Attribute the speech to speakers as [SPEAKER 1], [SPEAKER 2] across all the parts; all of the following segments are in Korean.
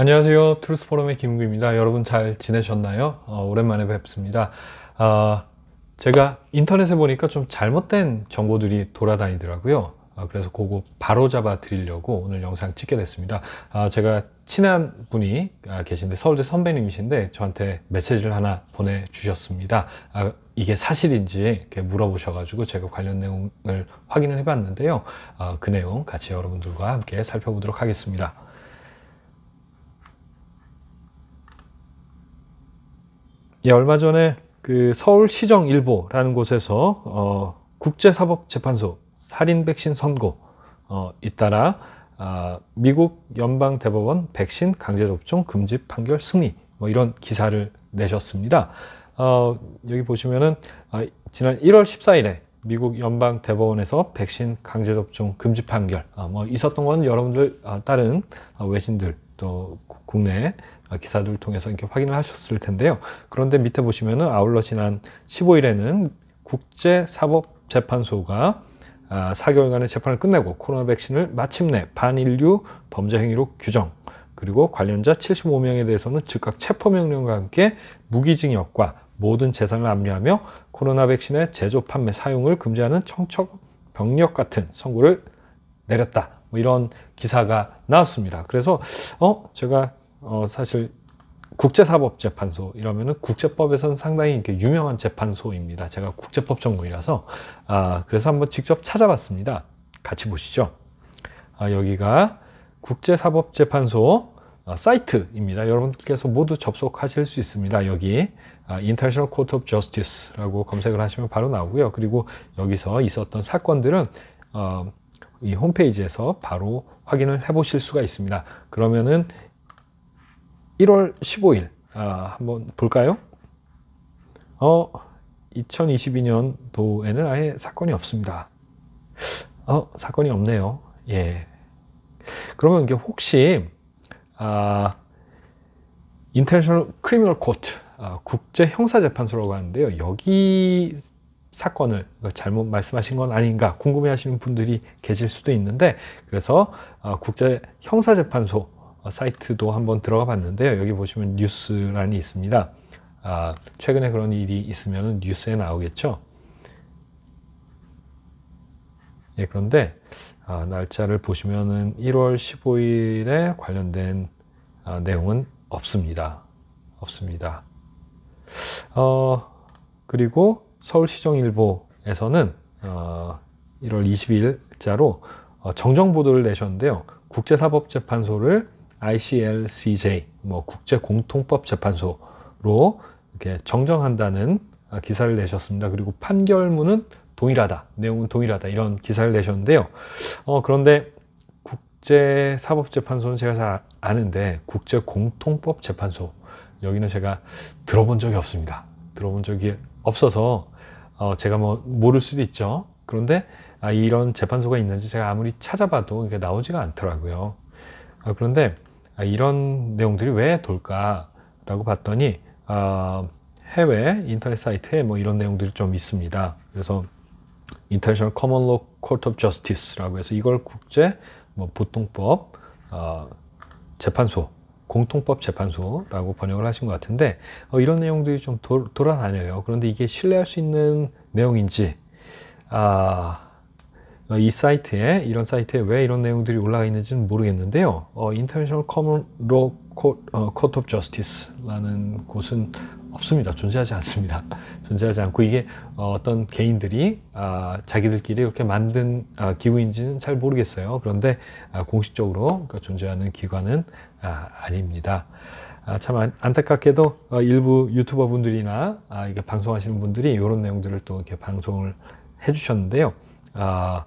[SPEAKER 1] 안녕하세요. 트루스포럼의 김구입니다. 여러분 잘 지내셨나요? 어, 오랜만에 뵙습니다. 아, 제가 인터넷에 보니까 좀 잘못된 정보들이 돌아다니더라고요. 아, 그래서 그거 바로 잡아 드리려고 오늘 영상 찍게 됐습니다. 아, 제가 친한 분이 아, 계신데 서울대 선배님이신데 저한테 메시지를 하나 보내주셨습니다. 아, 이게 사실인지 물어보셔가지고 제가 관련 내용을 확인을 해봤는데요. 아, 그 내용 같이 여러분들과 함께 살펴보도록 하겠습니다. 예, 얼마 전에 그 서울시정일보라는 곳에서 어, 국제사법재판소 살인 백신 선고 어, 잇따라 아, 미국 연방 대법원 백신 강제 접종 금지 판결 승리 뭐 이런 기사를 내셨습니다. 어, 여기 보시면은 아, 지난 1월 14일에 미국 연방 대법원에서 백신 강제 접종 금지 판결 아, 뭐 있었던 건 여러분들 아, 다른 아, 외신들 또 구- 국내 아, 기사들을 통해서 이렇게 확인을 하셨을 텐데요. 그런데 밑에 보시면은 아울러 지난 15일에는 국제사법재판소가 아, 4개월간의 재판을 끝내고 코로나 백신을 마침내 반인류 범죄 행위로 규정 그리고 관련자 75명에 대해서는 즉각 체포명령과 함께 무기징역과 모든 재산을 압류하며 코로나 백신의 제조, 판매, 사용을 금지하는 청척 병력 같은 선고를 내렸다. 뭐 이런 기사가 나왔습니다. 그래서 어 제가 어 사실 국제사법재판소 이러면은 국제법에서는 상당히 이렇게 유명한 재판소입니다. 제가 국제법 전공이라서 아 그래서 한번 직접 찾아봤습니다. 같이 보시죠. 아, 여기가 국제사법재판소 어, 사이트입니다. 여러분들께서 모두 접속하실 수 있습니다. 여기 아, International Court of Justice라고 검색을 하시면 바로 나오고요. 그리고 여기서 있었던 사건들은 어, 이 홈페이지에서 바로 확인을 해 보실 수가 있습니다. 그러면은 1월 15일 아, 한번 볼까요? 어, 2022년도에는 아예 사건이 없습니다. 어, 사건이 없네요. 예. 그러면 이게 혹시 아, 인터내셔널 크리미널 코트 아, 국제 형사 재판소라고 하는데요. 여기 사건을 잘못 말씀하신 건 아닌가 궁금해하시는 분들이 계실 수도 있는데 그래서 아, 국제 형사 재판소 어, 사이트도 한번 들어가 봤는데요. 여기 보시면 뉴스란이 있습니다. 아, 최근에 그런 일이 있으면 뉴스에 나오겠죠. 예, 그런데 아, 날짜를 보시면은 1월 15일에 관련된 아, 내용은 없습니다. 없습니다. 어, 그리고 서울시정일보에서는 어, 1월 20일자로 어, 정정 보도를 내셨는데요. 국제사법재판소를 ICLCJ, 뭐 국제공통법재판소로 이렇게 정정한다는 아, 기사를 내셨습니다. 그리고 판결문은 동일하다, 내용은 동일하다 이런 기사를 내셨는데요. 어, 그런데 국제사법재판소는 제가 잘 아는데 국제공통법재판소 여기는 제가 들어본 적이 없습니다. 들어본 적이 없어서 어, 제가 뭐 모를 수도 있죠. 그런데 아, 이런 재판소가 있는지 제가 아무리 찾아봐도 이게 나오지가 않더라고요. 아, 그런데 아, 이런 내용들이 왜 돌까라고 봤더니 아, 해외 인터넷 사이트에 뭐 이런 내용들이 좀 있습니다. 그래서 International Common Law Court of Justice라고 해서 이걸 국제 뭐 보통법 어, 재판소 공통법 재판소라고 번역을 하신 것 같은데 어, 이런 내용들이 좀 도, 돌아다녀요. 그런데 이게 신뢰할 수 있는 내용인지 아, 어, 이 사이트에 이런 사이트에 왜 이런 내용들이 올라가 있는지는 모르겠는데요. 어, International Common Law Court, 어, Court of Justice라는 곳은 없습니다. 존재하지 않습니다. 존재하지 않고 이게 어, 어떤 개인들이 아, 자기들끼리 이렇게 만든 아, 기구인지는 잘 모르겠어요. 그런데 아, 공식적으로 그러니까 존재하는 기관은 아, 아닙니다. 아, 참 안- 안타깝게도 어, 일부 유튜버 분들이나 아, 이게 방송하시는 분들이 이런 내용들을 또 이렇게 방송을 해주셨는데요. 아,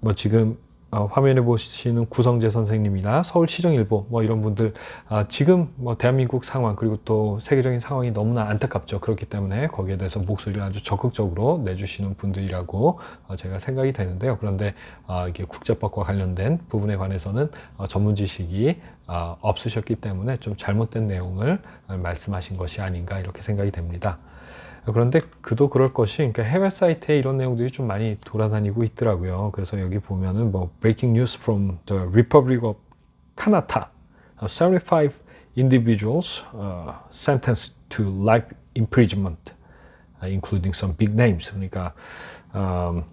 [SPEAKER 1] 뭐 지금 어, 화면에 보시는 구성재 선생님이나 서울시정일보 뭐 이런 분들 아, 지금 뭐 대한민국 상황 그리고 또 세계적인 상황이 너무나 안타깝죠. 그렇기 때문에 거기에 대해서 목소리를 아주 적극적으로 내주시는 분들이라고 어, 제가 생각이 되는데요. 그런데 아, 이게 국제법과 관련된 부분에 관해서는 어, 전문 지식이 아, 없으셨기 때문에 좀 잘못된 내용을 어, 말씀하신 것이 아닌가 이렇게 생각이 됩니다. 그런데 그도 그럴 것이 그러니까 해외 사이트에 이런 내용들이 좀 많이 돌아다니고 있더라고요. 그래서 여기 보면은 뭐 breaking news from the Republic of Kanata uh, 75 individuals uh, sentenced to life imprisonment, uh, including some big names. 그러니까 음,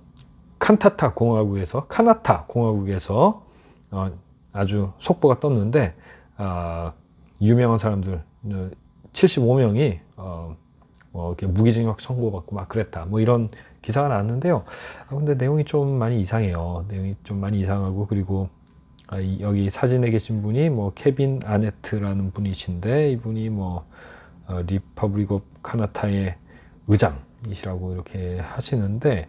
[SPEAKER 1] 칸타타 공화국에서 카나타 공화국에서 어, 아주 속보가 떴는데 아, 유명한 사람들 75명이 어, 뭐 이렇게 무기징역 선고받고 막 그랬다. 뭐 이런 기사가 나왔는데요. 아, 근데 내용이 좀 많이 이상해요. 내용이 좀 많이 이상하고 그리고 아, 이- 여기 사진에 계신 분이 뭐 케빈 아네트라는 분이신데 이분이 뭐 어, 리퍼블릭 오브 카나타의 의장이시라고 이렇게 하시는데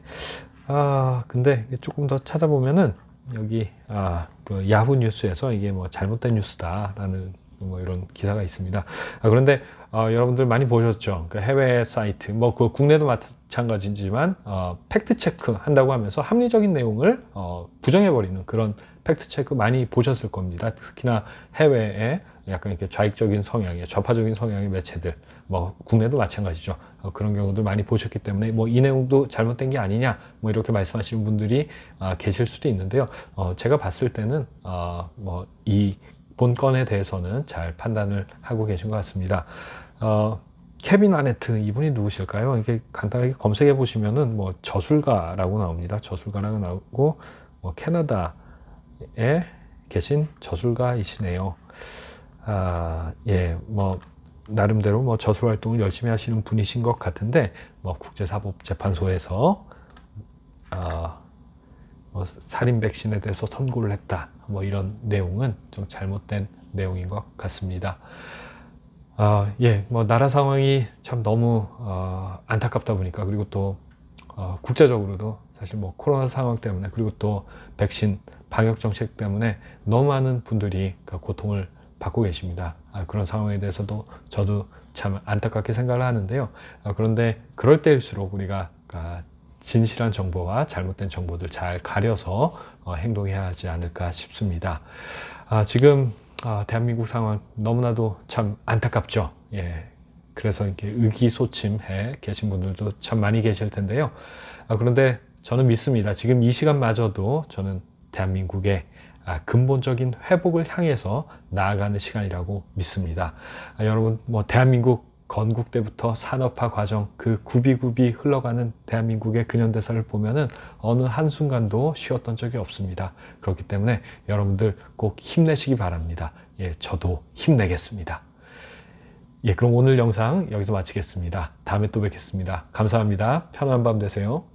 [SPEAKER 1] 아 근데 조금 더 찾아보면은 여기 아, 그 야후 뉴스에서 이게 뭐 잘못된 뉴스다라는 뭐 이런 기사가 있습니다. 아, 그런데 어, 여러분들 많이 보셨죠? 그 해외 사이트, 뭐 그 국내도 마찬가지지만 어, 팩트 체크 한다고 하면서 합리적인 내용을 어, 부정해 버리는 그런 팩트 체크 많이 보셨을 겁니다. 특히나 해외에 약간 이렇게 좌익적인 성향의 좌파적인 성향의 매체들, 뭐 국내도 마찬가지죠. 어, 그런 경우들 많이 보셨기 때문에 뭐 이 내용도 잘못된 게 아니냐, 뭐 이렇게 말씀하시는 분들이 아, 계실 수도 있는데요. 어, 제가 봤을 때는 어, 뭐이 본건에 대해서는 잘 판단을 하고 계신 것 같습니다. 어, 케빈 아네트 이분이 누구실까요? 이게 간단하게 검색해 보시면은 뭐 저술가라고 나옵니다. 저술가라고 나오고 뭐 캐나다에 계신 저술가이시네요. 아, 예, 뭐 나름대로 뭐 저술 활동을 열심히 하시는 분이신 것 같은데 뭐 국제사법재판소에서 아, 뭐 살인 백신에 대해서 선고를 했다. 뭐 이런 내용은 좀 잘못된 내용인 것 같습니다. 아, 예, 뭐 나라 상황이 참 너무 어, 안타깝다 보니까 그리고 또 어, 국제적으로도 사실 뭐 코로나 상황 때문에 그리고 또 백신 방역 정책 때문에 너무 많은 분들이 그 고통을 받고 계십니다. 아, 그런 상황에 대해서도 저도 참 안타깝게 생각을 하는데요. 아, 그런데 그럴 때일수록 우리가 아, 진실한 정보와 잘못된 정보들 잘 가려서 어, 행동해야 하지 않을까 싶습니다. 아, 지금 아, 대한민국 상황 너무나도 참 안타깝죠. 예. 그래서 이렇게 의기소침해 계신 분들도 참 많이 계실 텐데요. 아, 그런데 저는 믿습니다. 지금 이 시간마저도 저는 대한민국의 아, 근본적인 회복을 향해서 나아가는 시간이라고 믿습니다. 아, 여러분, 뭐 대한민국 건국 때부터 산업화 과정 그 굽이굽이 흘러가는 대한민국의 근현대사를 보면은 어느 한순간도 쉬었던 적이 없습니다. 그렇기 때문에 여러분들 꼭 힘내시기 바랍니다. 예, 저도 힘내겠습니다. 예, 그럼 오늘 영상 여기서 마치겠습니다. 다음에 또 뵙겠습니다. 감사합니다. 편안한 밤 되세요.